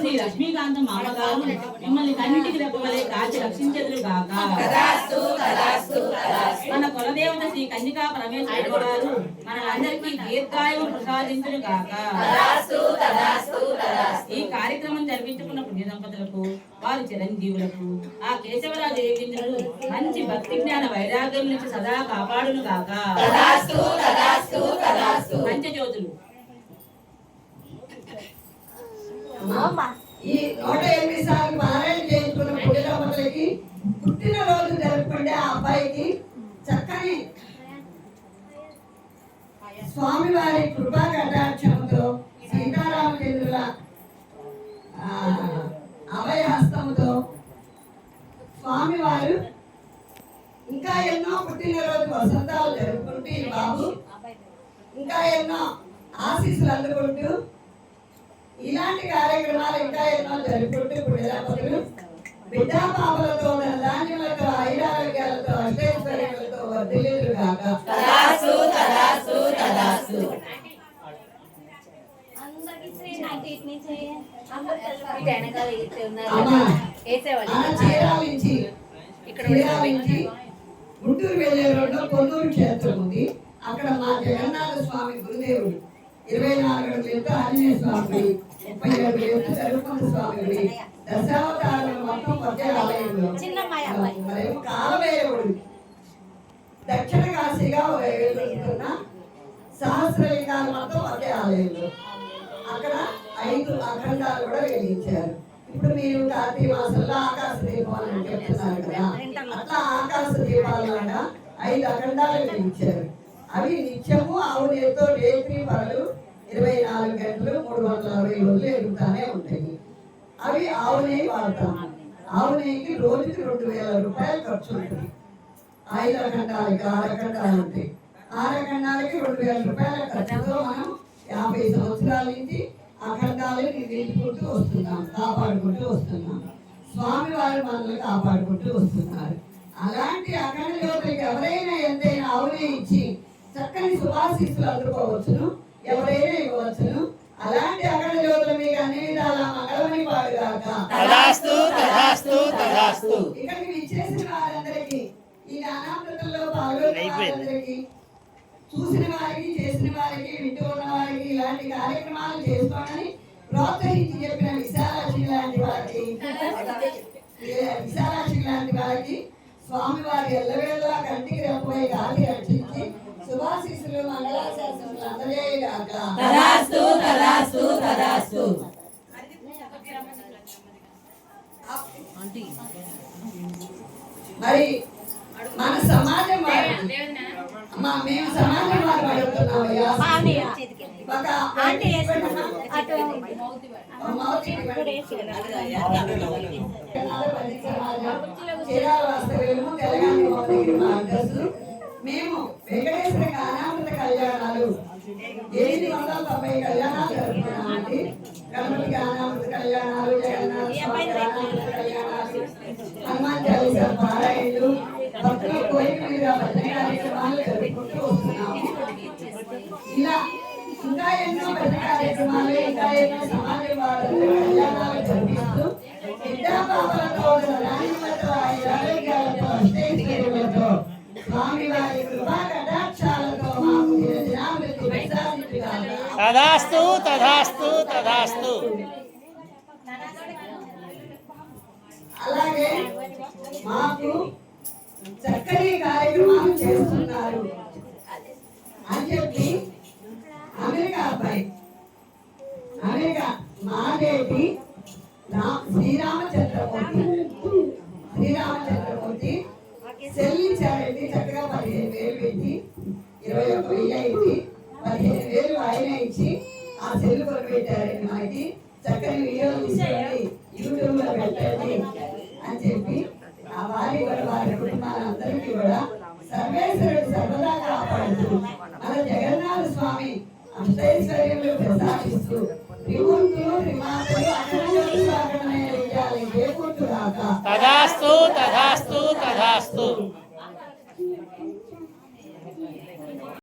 శ్రీ లక్ష్మీకాంతం మామగారు మిమ్మల్ని కంటికి రెప్పవలే కాచి రక్షించెదురు గాక. మన కులదేవత శ్రీ కన్యకా పరమేశ్వరుడు గారు దీర్ఘాయువు ప్రసాదించును గాక. ఈ కార్యక్రమం జరిపించుకున్న పుణ్య దంపతులకు వారి చిరంజీవులకు ఆ కేశవరాజు దేవేంద్రుడు మంచి భక్తి జ్ఞాన వైరాగ్యం నుంచి సదా కాపాడును గాక. ఈ నూట ఎనిమిది సార్లు పారాయణ చేయించుకున్న పుట్టినమ్మలకి పుట్టినరోజు జరుపుకుంటే ఆ అబ్బాయికి చక్కని స్వామివారి కృపా కటాక్షముతో సీతారామచంద్రుల అభయ హస్తముతో స్వామివారు ఇంకా ఎన్నో పుట్టినరోజు వసంతాలు జరుపుకుంటూ ఈ బాబు ఇంకా ఎన్నో ఆశీస్సులు అందుకుంటూ ఇలాంటి కార్యక్రమాలు ఇంకా ఎన్నో జరుపుకుంటూ ఇప్పుడు దంపతులు బిడ్డా పాపలతో ధాన్యములతో ఐరారోగ్యాలతో అష్టైశ్వర్యాలతో వర్ధిల్లులు కాక గుంటూరు వెళ్ళే రోడ్లో కొన్నూరు క్షేత్రం ఉంది. అక్కడ మా జగన్నాథ స్వామి గురుదేవుడు ఇరవై నాలుగు అడుగుల ఎత్తు ఆంజనేయ స్వామి ముప్పై అడుగుల ఎత్తు సరుకుంట స్వామి గుడి, మొత్తం ఒకే ఆలయంలో మరేమో కాలభైరవుడు దక్షిణ కాశీగా వెళ్తున్న సహస్రలింగాలు మొత్తం ఒకే ఆలయంలో అక్కడ ఐదు అఖండాలు కూడా వెలిగించారు ఇప్పుడు మీరు కార్తీక మాసంలో ఆకాశ దీపాలు అని చెప్తున్నారు కదా అట్లా ఆకాశ దీపాలలాగా ఐదు అఖండాలు వెలిగించారు అవి నిత్యము ఆవు నేతో రేత్రి పనులు ఇరవై నాలుగు గంటలు మూడు వందల అరవై రోజులు ఎదుగుతానే ఉంటాయి. అవి ఆవు నెయ్యి వాడతాం. ఆవు నెయ్యికి రోజుకి రెండు వేల రూపాయలు ఖర్చు ఉంటుంది. ఐదు అఖండాలకి ఆరు అఖండాలు ఉంటాయి. ఆరు అఖండాలకి రెండు వేల రూపాయల ఖర్చుతో మనం యాభై సంవత్సరాల నుంచి అఖండాలని నిలుపుకుంటూ వస్తున్నాం కాపాడుకుంటూ వస్తున్నాం. స్వామి వారు మనల్ని కాపాడుకుంటూ వస్తున్నారు. అలాంటి అఖండ జ్యోతులకు ఎవరైనా ఎంతైనా అవునే ఇచ్చి చక్కని సుభాషిస్తులు అందుకోవచ్చును. ఎవరైనా అలాంటి అఖండ జ్యోతులు మీకు అన్ని విధాల మంగళమని పాడుగాక తదాస్తు తదాస్తు తదాస్తు. ఇక్కడికి విచ్చేసిన వారందరికీ ఈ నానామృతంలో పాల్గొన్న వారందరికీ చూసిన వారికి చేసిన వారికి వింటూ ఉన్న వారికి ఇలాంటి కార్యక్రమాలు చేసుకోవాలని ప్రోత్సహించి చెప్పిన విశాలాక్షి లాంటి వారికి విశాలాక్షి లాంటి వారికి స్వామి వారి ఎల్లవేళలా కంటికి రెప్పై గాలి రక్షించి శుభాశీస్సులు మంగళాశాసనలు అందజేయగాక. మరి మన సమాజం అమ్మా మేము సమాజం వారు. మేము వెంకటేశ్వర అనామృత కళ్యాణాలు. ఎనిమిది వందల తొంభై కళ్యాణాలు జరుపుతున్నామండి గణపతి అనామృత కళ్యాణాలు ఇలా ఇంకా ఎన్నో పెద్ద కార్యక్రమాలు ఇంకా ఎన్నో సమాజ కళ్యాణాలు జరిపిస్తూ విద్యా పాపలతో రాణిమలతో ఆరోగ్యాలతో అష్టైశ్వర్యములతో స్వామి వారి కృపా కటాక్షాలతో మాకు దినాభివృద్ధి ప్రసాదించుగాక. తదాస్తు తదాస్తు తదాస్తు అలాగే మాకు చక్కని కార్యక్రమాలు చేస్తున్నారు. అని చెప్పి అమెరికా అబ్బాయి అమెరికా మానేటి రా- శ్రీరామచంద్రమూర్తి శ్రీరామచంద్రమూర్తి చెల్లించారండి చక్కగా పదిహేను వేలు పెట్టి ఇరవై ఒక్క వెయ్యి అయింది. పదిహేను వేలు ఆయన ఇచ్చి ఆ సెల్లు కొరకు పెట్టారండి మనకి చక్కని వీడియోలు తీసుకోండి. యూట్యూబ్లో పెట్టండి అని చెప్పి ఆ వారి కూడా వారి కుటుంబాలందరికీ కూడా సర్వేశ్వరుడు సర్వదా కాపాడుతూ మన జగన్నాథ స్వామి ప్రసాదిస్తూ త్రిమూర్తులు త్రిమాతలు విజయాలు తదాస్తు తదాస్తు తదాస్తు.